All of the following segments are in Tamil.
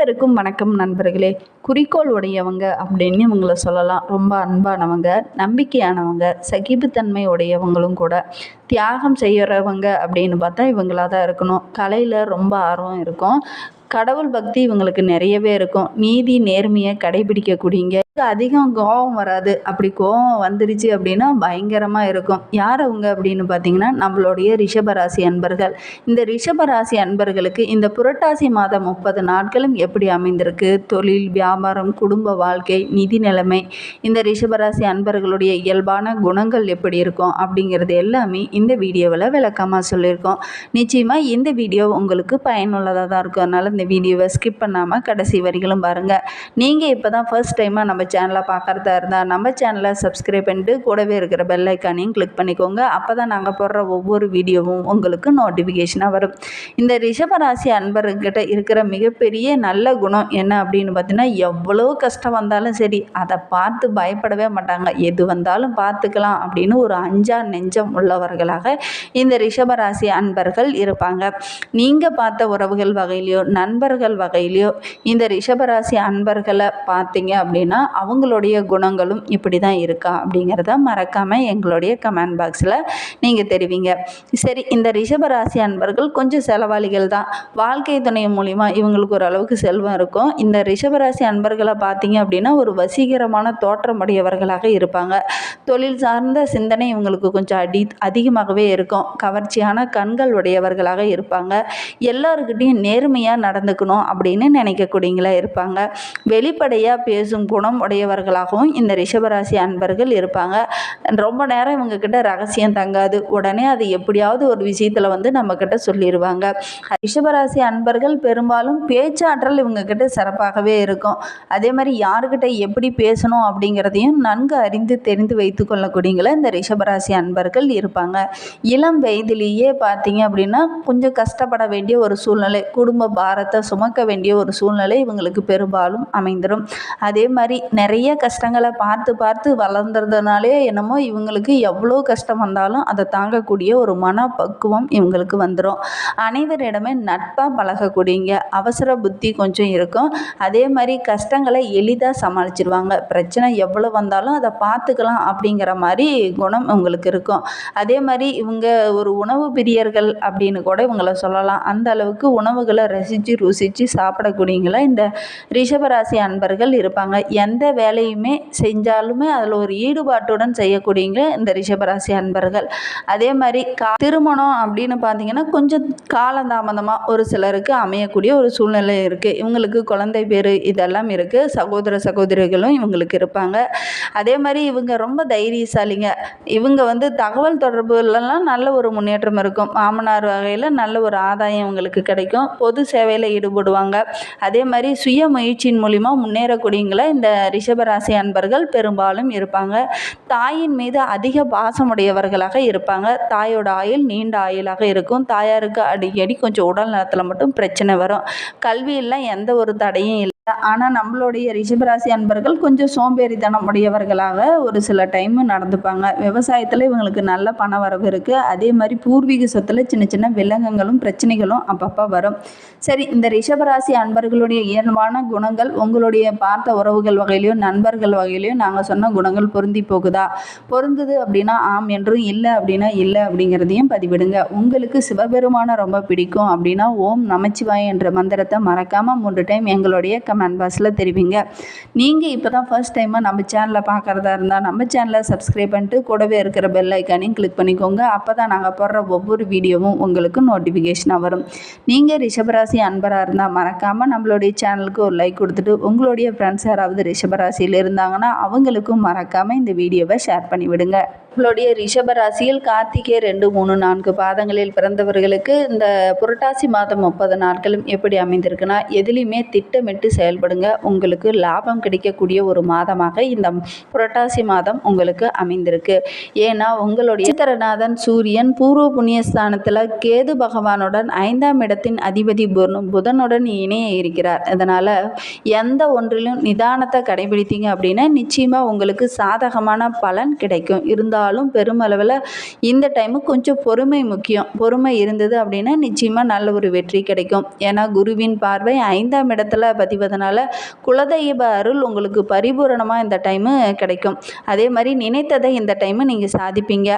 அனைவருக்கும் வணக்கம் நண்பர்களே. குறிக்கோள் உடையவங்க அப்படின்னு இவங்கள சொல்லலாம். ரொம்ப அன்பானவங்க நம்பிக்கையானவங்க சகிப்புத்தன்மை உடையவங்களும் கூட. தியாகம் செய்கிறவங்க அப்படின்னு பார்த்தா இவங்களாக தான் இருக்கணும். கலையில் ரொம்ப ஆர்வம் இருக்கும். கடவுள் பக்தி இவங்களுக்கு நிறையவே இருக்கும். நீதி நேர்மையை கடைபிடிக்கக்கூடியங்க அதிகம் கோவம் வராது. அப்படி கோவம் வந்துருச்சு அப்படின்னா பயங்கரமாக இருக்கும். யார் அவங்க அப்படின்னு பார்த்தீங்கன்னா நம்மளுடைய ரிஷபராசி அன்பர்கள். இந்த ரிஷபராசி அன்பர்களுக்கு இந்த புரட்டாசி மாதம் முப்பது நாட்களும் எப்படி அமைந்திருக்கு? தொழில் வியாபாரம் குடும்ப வாழ்க்கை நிதி நிலைமை இந்த ரிஷபராசி அன்பர்களுடைய இயல்பான குணங்கள் எப்படி இருக்கும் அப்படிங்கிறது எல்லாமே இந்த வீடியோவில் விளக்கமாக சொல்லியிருக்கோம். நிச்சயமாக இந்த வீடியோ உங்களுக்கு பயனுள்ளதாக தான் இருக்கும். அதனால் இந்த வீடியோவை ஸ்கிப் பண்ணாமல் கடைசி வரிகளும் பாருங்கள் நீங்கள் இப்போ தான் ஃபர்ஸ்ட் டைமாக நம்ம சேனலை பார்க்குறதா இருந்தால் நம்ம சேனலை சப்ஸ்கிரைப் பண்ணிட்டு கூடவே இருக்கிற பெல் ஐக்கானையும் கிளிக் பண்ணிக்கோங்க. அப்போ தான் நாங்கள் போடுற ஒவ்வொரு வீடியோவும் உங்களுக்கு நோட்டிஃபிகேஷனாக வரும். இந்த ரிஷபராசி அன்பர்கிட்ட இருக்கிற மிகப்பெரிய நல்ல குணம் என்ன அப்படின்னு பார்த்தீங்கன்னா எவ்வளோ கஷ்டம் வந்தாலும் சரி அதை பார்த்து பயப்படவே மாட்டாங்க. எது வந்தாலும் பார்த்துக்கலாம் அப்படின்னு ஒரு அஞ்சா நெஞ்சம் உள்ளவர்களாக இந்த ரிஷபராசி அன்பர்கள் இருப்பாங்க. நீங்கள் பார்த்த உறவுகள் வகையிலையோ நண்பர்கள் வகையிலையோ இந்த ரிஷபராசி அன்பர்களை பார்த்தீங்க அப்படின்னா அவங்களுடைய குணங்களும் இப்படி தான் இருக்கா அப்படிங்கிறத மறக்காமல் எங்களுடைய கமெண்ட் பாக்ஸில் நீங்கள் தெரிவிங்க. சரி இந்த ரிஷபராசி அன்பர்கள் கொஞ்சம் செலவாளிகள் தான். வாழ்க்கை துணை மூலிமா இவங்களுக்கு ஓரளவுக்கு செல்வம் இருக்கும். இந்த ரிஷபராசி அன்பர்களை பார்த்தீங்க அப்படின்னா ஒரு வசீகரமான தோற்றமுடையவர்களாக இருப்பாங்க. தொழில் சார்ந்த சிந்தனை இவங்களுக்கு கொஞ்சம் அடி அதிகமாகவே இருக்கும். கவர்ச்சியான கண்கள் உடையவர்களாக இருப்பாங்க. எல்லாருக்கிட்டையும் நேர்மையாக நடந்துக்கணும் அப்படின்னு நினைக்கக்கூடியங்களா இருப்பாங்க. வெளிப்படையாக பேசும் குணம் உடையவர்களாகவும் இந்த ரிஷபராசி அன்பர்கள் இருப்பாங்க. ரொம்ப நேரம் இவங்கக்கிட்ட ரகசியம் தங்காது. உடனே அது எப்படியாவது ஒரு விஷயத்தில் வந்து நம்மக்கிட்ட சொல்லிடுவாங்க ரிஷபராசி அன்பர்கள் பெரும்பாலும் பேச்சாற்றல் இவங்கக்கிட்ட சிறப்பாகவே இருக்கும். அதே மாதிரி யாருக்கிட்ட எப்படி பேசணும் அப்படிங்கிறதையும் நன்கு அறிந்து தெரிந்து வைத்து கொள்ளக்கூடியங்கள இந்த ரிஷபராசி அன்பர்கள் இருப்பாங்க. இளம் வயதிலேயே பார்த்தீங்க அப்படின்னா கொஞ்சம் கஷ்டப்பட வேண்டிய ஒரு சூழ்நிலை குடும்ப பாரத்தை சுமக்க வேண்டிய ஒரு சூழ்நிலை இவங்களுக்கு பெரும்பாலும் அமைந்துடும் அதே மாதிரி நிறைய கஷ்டங்களை பார்த்து பார்த்து வளர்ந்துறதுனாலே என்னமோ இவங்களுக்கு எவ்வளோ கஷ்டம் வந்தாலும் அதை தாங்கக்கூடிய ஒரு மனப்பக்குவம் இவங்களுக்கு வந்துடும் அனைவரிடமே நட்பாக பழகக்கூடியங்க அவசர புத்தி கொஞ்சம் இருக்கும். அதே மாதிரி கஷ்டங்களை எளிதாக சமாளிச்சிருவாங்க. பிரச்சனை எவ்வளோ வந்தாலும் அதை பார்த்துக்கலாம் அப்படிங்கிற மாதிரி குணம் இவங்களுக்கு இருக்கும். அதே மாதிரி இவங்க ஒரு உணவு பிரியர்கள் அப்படின்னு கூட இவங்களை சொல்லலாம். அந்த அளவுக்கு உணவுகளை ரசித்து ருசித்து சாப்பிடக்கூடியங்களா இந்த ரிஷபராசி அன்பர்கள் இருப்பாங்க. எந்த எந்த வேலையுமே செஞ்சாலுமே அதில் ஒரு ஈடுபாட்டுடன் செய்யக்கூடியங்க இந்த ரிஷபராசி அன்பர்கள். அதே மாதிரி கா திருமணம் அப்படின்னு பார்த்தீங்கன்னா கொஞ்சம் காலந்தாமதமாக ஒரு சிலருக்கு அமையக்கூடிய ஒரு சூழ்நிலை இருக்குது இவங்களுக்கு குழந்தை பேர் இதெல்லாம் இருக்குது சகோதர சகோதரிகளும் இவங்களுக்கு இருப்பாங்க. அதே மாதிரி இவங்க ரொம்ப தைரியசாலிங்க. இவங்க வந்து தகவல் தொடர்புலலாம் நல்ல ஒரு முன்னேற்றம் இருக்கும். மாமனார் வகையில் நல்ல ஒரு ஆதாயம் இவங்களுக்கு கிடைக்கும். பொது சேவையில் ஈடுபடுவாங்க. அதே மாதிரி சுய முயற்சியின் மூலிமா முன்னேறக்கூடியவங்களை இந்த ரிஷபராசி அன்பர்கள் பெரும்பாலும் இருப்பாங்க. தாயின் மீது அதிக பாசமுடையவர்களாக இருப்பாங்க. தாயோட ஆயுள் நீண்ட ஆயுளாக இருக்கும். தாயாருக்கு அடிக்கடி கொஞ்சம் உடல் நலத்தில் மட்டும் பிரச்சனை வரும். கல்வியெல்லாம் எந்த ஒரு தடையும் இல்லை. ஆனால் நம்மளுடைய ரிஷபராசி அன்பர்கள் கொஞ்சம் சோம்பேறித்தனம் உடையவர்களாக ஒரு சில டைம் நடந்துப்பாங்க. விவசாயத்தில் இவங்களுக்கு நல்ல பண வரவு இருக்குது அதே மாதிரி பூர்வீக சொத்தில் சின்ன சின்ன விலங்குகளும் பிரச்சனைகளும் அப்பப்போ வரும். சரி இந்த ரிஷபராசி அன்பர்களுடைய இயல்பான குணங்கள் உங்களுடைய பார்த்த உறவுகள் வகையிலையும் நண்பர்கள் வகையிலையும் நாங்கள் சொன்ன குணங்கள் பொருந்தி போகுதா? பொருந்துது அப்படின்னா ஆம் என்றும் இல்லை அப்படின்னா இல்லை அப்படிங்கிறதையும் பதிவிடுங்க. உங்களுக்கு சிவபெருமானை ரொம்ப பிடிக்கும் அப்படின்னா ஓம் நமச்சிவாய் என்ற மந்திரத்தை மறக்காமல் மூன்று டைம் எங்களுடைய கமெண்ட் பாக்ஸில் தெரிவிங்க. நீங்கள் இப்போ தான் ஃபர்ஸ்ட் டைமாக நம்ம சேனலை பார்க்குறதா இருந்தால் நம்ம சேனலை சப்ஸ்கிரைப் பண்ணிட்டு கூடவே இருக்கிற பெல் ஐக்கானையும் கிளிக் பண்ணிக்கோங்க. அப்போ தான் நாங்கள் போடுற ஒவ்வொரு வீடியோவும் உங்களுக்கு நோட்டிஃபிகேஷனாக வரும். நீங்கள் ரிஷபராசி அன்பராக இருந்தால் மறக்காமல் நம்மளுடைய சேனலுக்கு ஒரு லைக் கொடுத்துட்டு உங்களுடைய ஃப்ரெண்ட்ஸ் யாராவது ரிஷபராசியில் இருந்தாங்கன்னா அவங்களுக்கும் மறக்காமல் இந்த வீடியோவை ஷேர் பண்ணிவிடுங்க. உங்களுடைய ரிஷப ராசியில் கார்த்திகை ரெண்டு மூணு நான்கு பாதங்களில் பிறந்தவர்களுக்கு இந்த புரட்டாசி மாதம் முப்பது நாட்களும் எப்படி அமைந்திருக்குன்னா எதுலேயுமே திட்டமிட்டு செயல்படுங்க. உங்களுக்கு லாபம் கிடைக்கக்கூடிய ஒரு மாதமாக இந்த புரட்டாசி மாதம் உங்களுக்கு அமைந்திருக்கு. ஏன்னா உங்களுடைய சித்திரநாதன் சூரியன் பூர்வ புண்ணியஸ்தானத்தில் கேது பகவானுடன் ஐந்தாம் இடத்தின் அதிபதி புதனுடன் இணைய இருக்கிறார். அதனால் எந்த ஒன்றிலும் நிதானத்தை கடைபிடித்தீங்க அப்படின்னா நிச்சயமாக உங்களுக்கு சாதகமான பலன் கிடைக்கும். இருந்தாலும் இருந்தாலும் பெருமளவில் இந்த டைமு கொஞ்சம் பொறுமை முக்கியம். பொறுமை இருந்தது அப்படின்னா நிச்சயமாக நல்ல ஒரு வெற்றி கிடைக்கும். ஏன்னா குருவின் பார்வை ஐந்தாம் இடத்துல பதிவதனால குலதெய்வ அருள் உங்களுக்கு பரிபூரணமாக இந்த டைமு கிடைக்கும். அதே மாதிரி நினைத்ததை இந்த டைமு நீங்கள் சாதிப்பீங்க.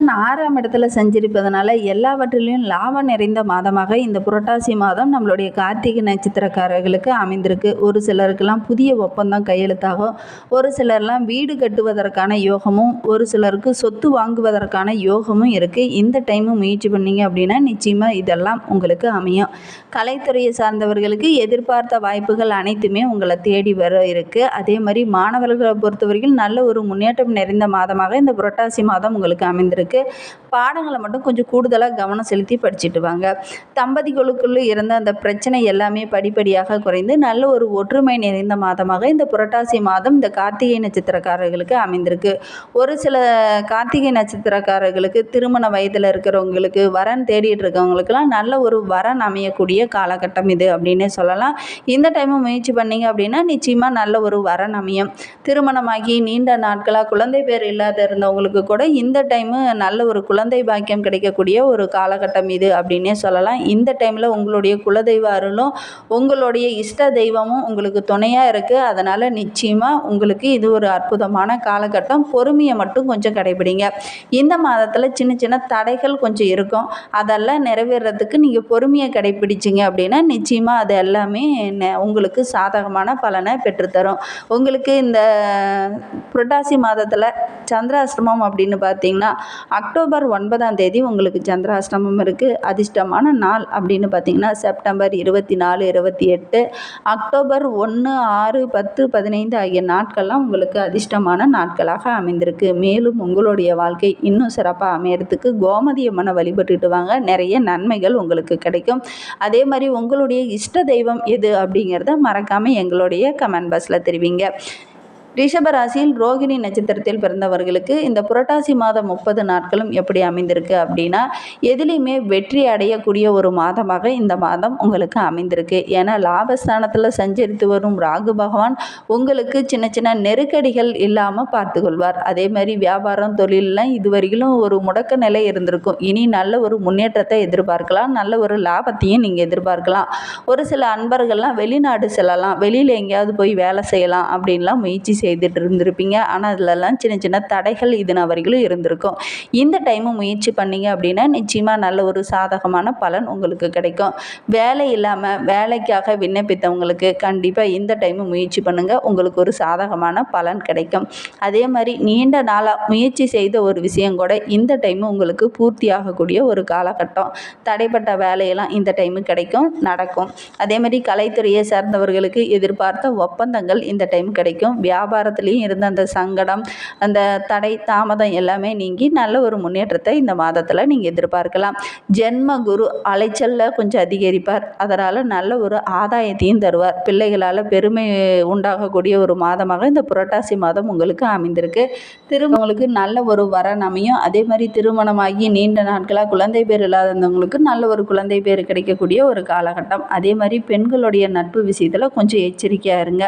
ஆறாம் இடத்துல செஞ்சிருப்பதனால எல்லாவற்றிலையும் லாபம் நிறைந்த மாதமாக இந்த புரட்டாசி மாதம் நம்மளுடைய கார்த்திகை நட்சத்திரக்காரர்களுக்கு அமைந்திருக்கு. ஒரு சிலருக்கெல்லாம் புதிய ஒப்பந்தம் கையெழுத்தாகும். ஒரு சிலர்லாம் வீடு கட்டுவதற்கான யோகமும் ஒரு சிலருக்கு சொத்து வாங்குவதற்கான யோகமும் இருக்குது இந்த டைமு முயற்சி பண்ணீங்க அப்படின்னா நிச்சயமாக இதெல்லாம் உங்களுக்கு அமையும். கலைத்துறையை சார்ந்தவர்களுக்கு எதிர்பார்த்த வாய்ப்புகள் அனைத்துமே உங்களை தேடி வர இருக்குது அதே மாதிரி மாணவர்களை பொறுத்தவரைக்கும் நல்ல ஒரு முன்னேற்றம் நிறைந்த மாதமாக இந்த புரட்டாசி மாதம் உங்களுக்கு அமைந்திருக்கு. பாடங்களை மட்டும் கொஞ்சம் கூடுதலாக கவனம் செலுத்தி படிச்சுட்டு வாங்க. தம்பதிகளுக்குள்ளே இருந்த அந்த பிரச்சனை எல்லாமே படிப்படியாக குறைந்து நல்ல ஒரு ஒற்றுமை நிறைந்த மாதமாக இந்த புரட்டாசி மாதம் இந்த கார்த்திகை நட்சத்திரக்காரர்களுக்கு அமைந்திருக்கு. ஒரு சில கார்த்திகை நட்சத்திரக்காரர்களுக்கு திருமண வயதில் இருக்கிறவங்களுக்கு வரன் தேடிட்டு இருக்கவங்களுக்குலாம் நல்ல ஒரு வரன் அமையக்கூடிய காலகட்டம் இது அப்படின்னு சொல்லலாம். இந்த டைமும் முயற்சி பண்ணீங்க அப்படின்னா நிச்சயமாக நல்ல ஒரு வரன் அமையும். திருமணமாகி நீண்ட நாட்களாக குழந்தை பேர் இல்லாத இருந்தவங்களுக்கு கூட இந்த டைமு நல்ல ஒரு குழந்தை பாக்கியம் கிடைக்கக்கூடிய ஒரு காலகட்டம் இது அப்படின்னே சொல்லலாம். இந்த டைமில் உங்களுடைய குலதெய்வ அருளும் உங்களுடைய இஷ்ட தெய்வமும் உங்களுக்கு துணையாக இருக்குது அதனால் நிச்சயமாக உங்களுக்கு இது ஒரு அற்புதமான காலகட்டம். பொறுமையை மட்டும் கொஞ்சம் கடைபிடிங்க. இந்த மாதத்தில் சின்ன சின்ன தடைகள் கொஞ்சம் இருக்கும். அதெல்லாம் நிறைவேறதுக்கு நீங்கள் பொறுமையை கடைபிடிச்சிங்க அப்படின்னா நிச்சயமாக அது எல்லாமே நெ- உங்களுக்கு சாதகமான பலனை பெற்றுத்தரும். உங்களுக்கு இந்த புரட்டாசி மாதத்தில் சந்திராசிரமம் அப்படின்னு பார்த்தீங்கன்னா அக்டோபர் ஒன்பதாம் தேதி உங்களுக்கு சந்திராஷ்டமம் இருக்குது அதிர்ஷ்டமான நாள் அப்படின்னு பார்த்தீங்கன்னா செப்டம்பர் இருபத்தி நாலு இருபத்தி எட்டு அக்டோபர் ஒன்று ஆறு பத்து பதினைந்து ஆகிய நாட்கள்லாம் உங்களுக்கு அதிர்ஷ்டமான நாட்களாக அமைந்திருக்கு. மேலும் உங்களுடைய வாழ்க்கை இன்னும் சிறப்பாக அமையறதுக்கு கோமதிய அம்மனை வழிபட்டுட்டு வாங்க. நிறைய நன்மைகள் உங்களுக்கு கிடைக்கும். அதே மாதிரி உங்களுடைய இஷ்ட தெய்வம் எது அப்படிங்கிறத மறக்காமல் எங்களுடைய கமெண்ட் பாக்ஸில் தெரிவிங்க. ரிஷபராசியில் ரோகிணி நட்சத்திரத்தில் பிறந்தவர்களுக்கு இந்த புரட்டாசி மாதம் முப்பது நாட்களும் எப்படி அமைந்திருக்கு அப்படின்னா எதுலேயுமே வெற்றி அடையக்கூடிய ஒரு மாதமாக இந்த மாதம் உங்களுக்கு அமைந்திருக்கு. ஏன்னா லாபஸ்தானத்தில் சஞ்சரித்து வரும் ராகு பகவான் உங்களுக்கு சின்ன சின்ன நெருக்கடிகள் இல்லாமல் பார்த்துக்கொள்வார். அதே மாதிரி வியாபாரம் தொழிலெலாம் இதுவரையிலும் ஒரு முடக்க நிலை இருந்திருக்கும். இனி நல்ல ஒரு முன்னேற்றத்தை எதிர்பார்க்கலாம். நல்ல ஒரு லாபத்தையும் நீங்கள் எதிர்பார்க்கலாம். ஒரு சில அன்பர்கள்லாம் வெளிநாடு செல்லலாம். வெளியில் எங்கேயாவது போய் வேலை செய்யலாம் அப்படின்லாம் முயற்சி செய்துட்டு இருந்திருப்பீங்க. ஆனால் அதிலெல்லாம் சின்ன சின்ன தடைகள் இதுனா வரைக்கும் இருந்திருக்கும். இந்த டைமும் முயற்சி பண்ணீங்க அப்படின்னா நிச்சயமாக நல்ல ஒரு சாதகமான பலன் உங்களுக்கு கிடைக்கும். வேலை இல்லாமல் வேலைக்காக விண்ணப்பித்தவங்களுக்கு கண்டிப்பாக இந்த டைமு முயற்சி பண்ணுங்கள் உங்களுக்கு ஒரு சாதகமான பலன் கிடைக்கும். அதே மாதிரி நீண்ட நாளாக முயற்சி செய்த ஒரு விஷயம் கூட இந்த டைமு உங்களுக்கு பூர்த்தி ஆகக்கூடிய ஒரு காலகட்டம். தடைப்பட்ட வேலையெல்லாம் இந்த டைமு கிடைக்கும் நடக்கும். அதே மாதிரி கலைத்துறையை சார்ந்தவர்களுக்கு எதிர்பார்த்த ஒப்பந்தங்கள் இந்த டைம் கிடைக்கும். வியாபாரத்துலேயும் இருந்த அந்த சங்கடம் அந்த தடை தாமதம் எல்லாமே நீங்கி நல்ல ஒரு முன்னேற்றத்தை இந்த மாதத்தில் நீங்கள் எதிர்பார்க்கலாம். ஜென்ம குரு அலைச்சலில் கொஞ்சம் அதிகரிப்பார். அதனால் நல்ல ஒரு ஆதாயத்தையும் தருவார். பிள்ளைகளால் பெருமை உண்டாகக்கூடிய ஒரு மாதமாக இந்த புரட்டாசி மாதம் உங்களுக்கு அமைந்திருக்கு. திருமணங்களுக்கு நல்ல ஒரு வரன் அமையும். அதே மாதிரி திருமணமாகி நீண்ட நாட்களாக குழந்தை பேர் இல்லாதவங்களுக்கு நல்ல ஒரு குழந்தை பேர் கிடைக்கக்கூடிய ஒரு காலகட்டம். அதே மாதிரி பெண்களுடைய நட்பு விஷயத்தில் கொஞ்சம் எச்சரிக்கையாக இருங்க.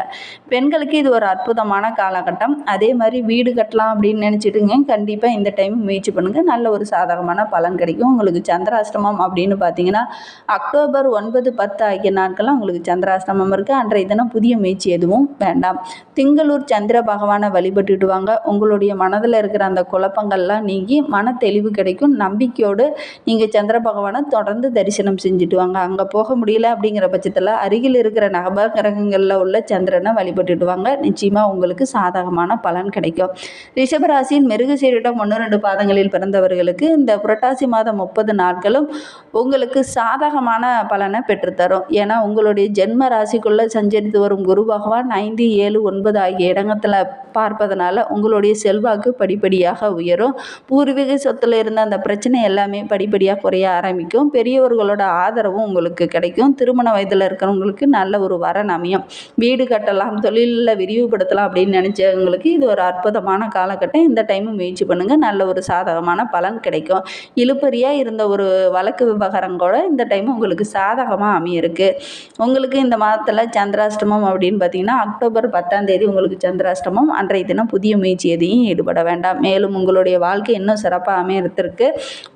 பெண்களுக்கு இது ஒரு அற்புதம் அற்புதமான காலகட்டம். அதே மாதிரி வீடு கட்டலாம் அப்படின்னு நினச்சிட்டுங்க. கண்டிப்பாக இந்த டைம் முயற்சி பண்ணுங்கள் நல்ல ஒரு சாதகமான பலன் கிடைக்கும். உங்களுக்கு சந்திராஷ்டமம் அப்படின்னு பார்த்தீங்கன்னா அக்டோபர் ஒன்பது பத்து ஆகிய நாட்கள்லாம் உங்களுக்கு சந்திராஷ்டமம் இருக்குது அன்றைய தினம் புதிய முயற்சி எதுவும் வேண்டாம். திங்களூர் சந்திர பகவானை வழிபட்டுட்டு வாங்க உங்களுடைய மனதில் இருக்கிற அந்த குழப்பங்கள்லாம் நீங்கி மன தெளிவு கிடைக்கும். நம்பிக்கையோடு நீங்கள் சந்திர பகவானை தொடர்ந்து தரிசனம் செஞ்சுட்டு வாங்க அங்கே போக முடியல அப்படிங்கிற பட்சத்தில் அருகில் இருக்கிற நவகிரகங்களில் உள்ள சந்திரனை வழிபட்டுட்டு வாங்க நிச்சயமாக உங்களுக்கு சாதகமான பலன் கிடைக்கும். ரிஷபராசியின் மிருகசீரிடம் ஒன்று ரெண்டு பாதங்களில் பிறந்தவர்களுக்கு இந்த புரட்டாசி மாதம் முப்பது நாட்களும் உங்களுக்கு சாதகமான பலனை பெற்றுத்தரும். ஏன்னா உங்களுடைய ஜென்ம ராசிக்குள்ளே சஞ்சரித்து வரும் குரு பகவான் ஐந்து ஏழு ஒன்பது ஆகிய இடங்கத்தில் பார்ப்பதனால உங்களுடைய செல்வாக்கு படிப்படியாக உயரும். பூர்வீக சொத்துல இருந்த அந்த பிரச்சனை எல்லாமே படிப்படியாக குறைய ஆரம்பிக்கும். பெரியவர்களோட ஆதரவும் உங்களுக்கு கிடைக்கும். திருமண வயதில் இருக்கிறவங்களுக்கு நல்ல ஒரு வரன் அமையும். வீடு கட்டலாம் தொழிலில் விரிவுபடுத்தலாம் அப்படின்னு நினச்சவங்களுக்கு இது ஒரு அற்புதமான காலகட்டம். இந்த டைமும் முயற்சி பண்ணுங்கள் நல்ல ஒரு சாதகமான பலன் கிடைக்கும். இழுப்பறியாக இருந்த ஒரு வழக்கு விவகாரம் கூட இந்த டைம் உங்களுக்கு சாதகமாக அமையிருக்கு. உங்களுக்கு இந்த மாதத்தில் சந்திராஷ்டமம் அப்படின்னு பார்த்தீங்கன்னா அக்டோபர் பத்தாம் தேதி உங்களுக்கு சந்திராஷ்டமம். அன்றைய தினம் புதிய முயற்சி எதையும் ஈடுபட வேண்டாம். மேலும் உங்களுடைய வாழ்க்கை இன்னும் சிறப்பாக அமையறதுக்கு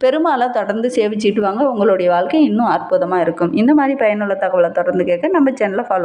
பெருமாளை தொடர்ந்து சேவிச்சிட்டு வாங்க. உங்களுடைய வாழ்க்கை இன்னும் அற்புதமாக இருக்கும். இந்த மாதிரி பயனுள்ள தகவலை தொடர்ந்து கேட்க நம்ம சேனலை ஃபாலோ